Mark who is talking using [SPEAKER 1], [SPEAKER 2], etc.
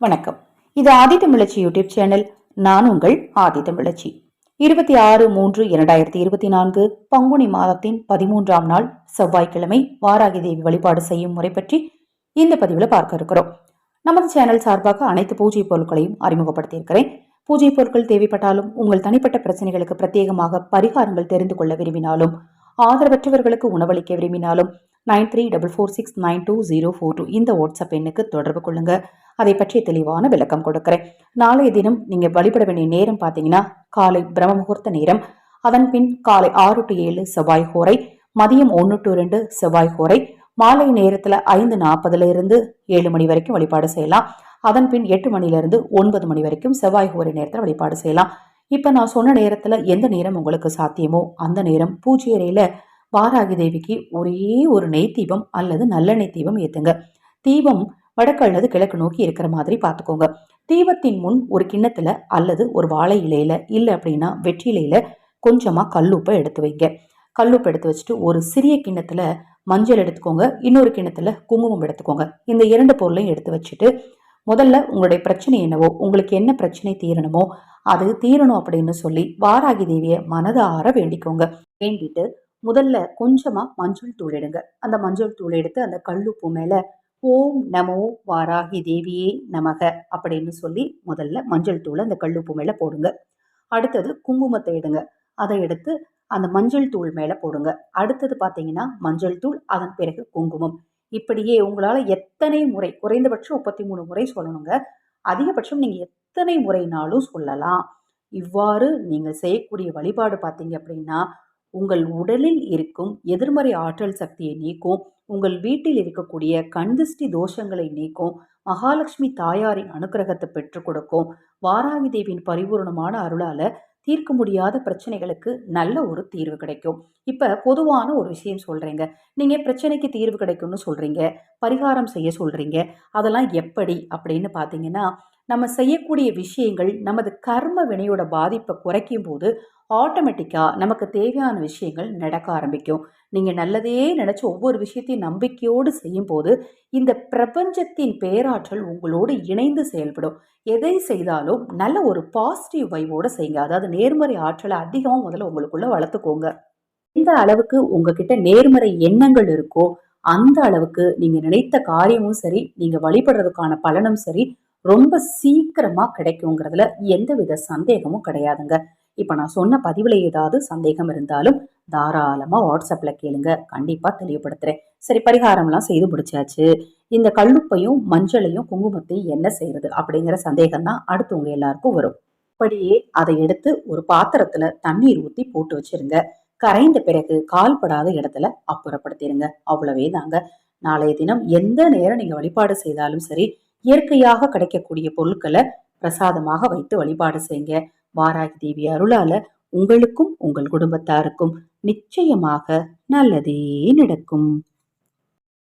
[SPEAKER 1] வணக்கம். இது ஆதி தமிழச்சி YouTube channel. நான் உங்கள் ஆதி தமிழச்சி. இருபத்தி ஆறு மூன்று இரண்டாயிரத்தி இருபத்தி நான்கு பங்குனி மாதத்தின் பதிமூன்றாம் நாள் செவ்வாய்க்கிழமை வாராகி தேவி வழிபாடு செய்யும் முறை பற்றி இந்த பதிவில் பார்க்க இருக்கிறோம். நமது சேனல் சார்பாக அனைத்து பூஜை பொருட்களையும் அறிமுகப்படுத்தியிருக்கிறேன். பூஜை பொருட்கள் தேவைப்பட்டாலும் உங்கள் தனிப்பட்ட பிரச்சனைகளுக்கு பிரத்யேகமாக பரிகாரங்கள் தெரிந்து கொள்ள விரும்பினாலும் ஆதரவற்றவர்களுக்கு உணவளிக்க விரும்பினாலும் nine three double four six nine two zero four two. இந்த வாட்ஸ்அப் எண்ணுக்கு தொடர்பு கொள்ளுங்க. அதை பற்றி தெளிவான விளக்கம் கொடுக்குறேன். நாளைய தினம் நீங்கள் வழிபட வேண்டிய நேரம் பார்த்தீங்கன்னா காலை பிரம்ம முகூர்த்த நேரம். அதன் பின் காலை ஆறு டு ஏழு செவ்வாய் ஹோரை மதியம் ஒன்று டு ரெண்டு செவ்வாய் ஹோரை மாலை நேரத்தில் ஐந்து நாற்பதுல இருந்து ஏழு மணி வரைக்கும் வழிபாடு செய்யலாம். அதன் பின் எட்டு மணிலிருந்து ஒன்பது மணி வரைக்கும் செவ்வாய் ஹோரை நேரத்தில் வழிபாடு செய்யலாம். இப்போ நான் சொன்ன நேரத்தில் எந்த நேரம் உங்களுக்கு சாத்தியமோ அந்த நேரம் பூஜை அறையில் வாராகி தேவிக்கு ஒரே ஒரு நெய் தீபம் அல்லது நல்லெண்ணெய் தீபம் ஏற்றுங்க தீபம் வடக்கு அல்லது கிழக்கு நோக்கி இருக்கிற மாதிரி பார்த்துக்கோங்க. தீபத்தின் முன் ஒரு கிண்ணத்துல அல்லது ஒரு வாழை இலையில இல்லை அப்படின்னா வெற்றிலையில கொஞ்சமா கல்லுப்பை எடுத்து வைங்க. கல்லுப்பை எடுத்து வச்சுட்டு ஒரு சிறிய கிண்ணத்துல மஞ்சள் எடுத்துக்கோங்க. இன்னொரு கிண்ணத்துல குங்குமம் எடுத்துக்கோங்க. இந்த இரண்டு பொருளையும் எடுத்து வச்சுட்டு முதல்ல உங்களுடைய பிரச்சனை என்னவோ உங்களுக்கு என்ன பிரச்சனை தீரணுமோ அது தீரணும் அப்படின்னு சொல்லி வாராகி தேவியை மனதார வேண்டிக்கோங்க. வேண்டிட்டு முதல்ல கொஞ்சமா மஞ்சள் தூள் எடுங்க. அந்த மஞ்சள் தூள் எடுத்து அந்த கல்லுப்பு மேல ஓம் நமோ வாராகி தேவியே நமக அப்படின்னு சொல்லி முதல்ல மஞ்சள் தூளை அந்த கல்லுப்பு மேலே போடுங்க. அடுத்தது குங்குமத்தை எடுங்க. அதை எடுத்து அந்த மஞ்சள் தூள் மேலே போடுங்க. அடுத்தது பார்த்தீங்கன்னா மஞ்சள் தூள் அதன் பிறகு குங்குமம். இப்படியே உங்களால் எத்தனை முறை குறைந்தபட்சம் முப்பத்தி மூணு முறை சொல்லணுங்க. அதிகபட்சம் நீங்கள் எத்தனை முறைனாலும் சொல்லலாம். இவ்வாறு நீங்கள் செய்யக்கூடிய வழிபாடு பார்த்தீங்க அப்படின்னா உங்கள் உடலில் இருக்கும் எதிர்மறை ஆற்றல் சக்தியை நீக்கும் உங்கள் வீட்டில் இருக்கக்கூடிய கண்திஷ்டி தோஷங்களை நீக்கும் மகாலட்சுமி தாயாரின் அனுக்கிரகத்தை பெற்றுக் கொடுக்கும் வாராகி தேவியின் பரிபூர்ணமான அருளால தீர்க்க முடியாத பிரச்சனைகளுக்கு நல்ல ஒரு தீர்வு கிடைக்கும். இப்போ பொதுவான ஒரு விஷயம் சொல்கிறீங்க நீங்கள் பிரச்சனைக்கு தீர்வு கிடைக்கும்னு சொல்கிறீங்க பரிகாரம் செய்ய சொல்கிறீங்க அதெல்லாம் எப்படி அப்படின்னு பார்த்தீங்கன்னா நம்ம செய்யக்கூடிய விஷயங்கள் நமது கர்ம வினையோட பாதிப்பை குறைக்கும் போது ஆட்டோமேட்டிக்காக நமக்கு தேவையான விஷயங்கள் நடக்க ஆரம்பிக்கும். நீங்கள் நல்லதே நினச்சி ஒவ்வொரு விஷயத்தையும் நம்பிக்கையோடு செய்யும்போது இந்த பிரபஞ்சத்தின் பேராற்றல் உங்களோடு இணைந்து செயல்படும். எதை செய்தாலும் நல்ல ஒரு பாசிட்டிவ் வைவோடு செய்யுங்க. அதாவது நேர்மறை ஆற்றலை அதிகமாக முதல்ல உங்களுக்குள்ளே வளர்த்துக்கோங்க. எந்த அளவுக்கு உங்ககிட்ட நேர்மறை எண்ணங்கள் இருக்கோ அந்த அளவுக்கு நீங்கள் நினைத்த காரியமும் சரி நீங்கள் வழிபடுறதுக்கான பலனும் சரி ரொம்ப சீக்கிரமாக கிடைக்குங்கிறதுல எந்தவித சந்தேகமும் கிடையாதுங்க. இப்போ நான் சொன்ன பதிவில் ஏதாவது சந்தேகம் இருந்தாலும் தாராளமாக வாட்ஸ்அப்பில் கேளுங்க. கண்டிப்பாக தெளிவுபடுத்துகிறேன் சரி பரிகாரம்லாம் செய்து முடிச்சாச்சு. இந்த கல்லுப்பையும் மஞ்சளையும் குங்குமத்தையும் என்ன செய்யறது அப்படிங்கிற சந்தேகம் தான் அடுத்து உங்கள் எல்லாருக்கும் வரும். அப்படியே அதை எடுத்து ஒரு பாத்திரத்தில் தண்ணீர் ஊற்றி போட்டு வச்சிருங்க. கரைந்த பிறகு கால்படாத இடத்துல அப்புறப்படுத்திடுங்க அவ்வளவே தாங்க நாளைய தினம் எந்த நேரம் நீங்கள் வழிபாடு செய்தாலும் சரி இயற்கையாக கிடைக்கக்கூடிய பொருட்களை பிரசாதமாக வைத்து வழிபாடு செய்யுங்க. வாராகி தேவி அருளால உங்களுக்கும் உங்கள் குடும்பத்தாருக்கும் நிச்சயமாக நல்லதே நடக்கும்.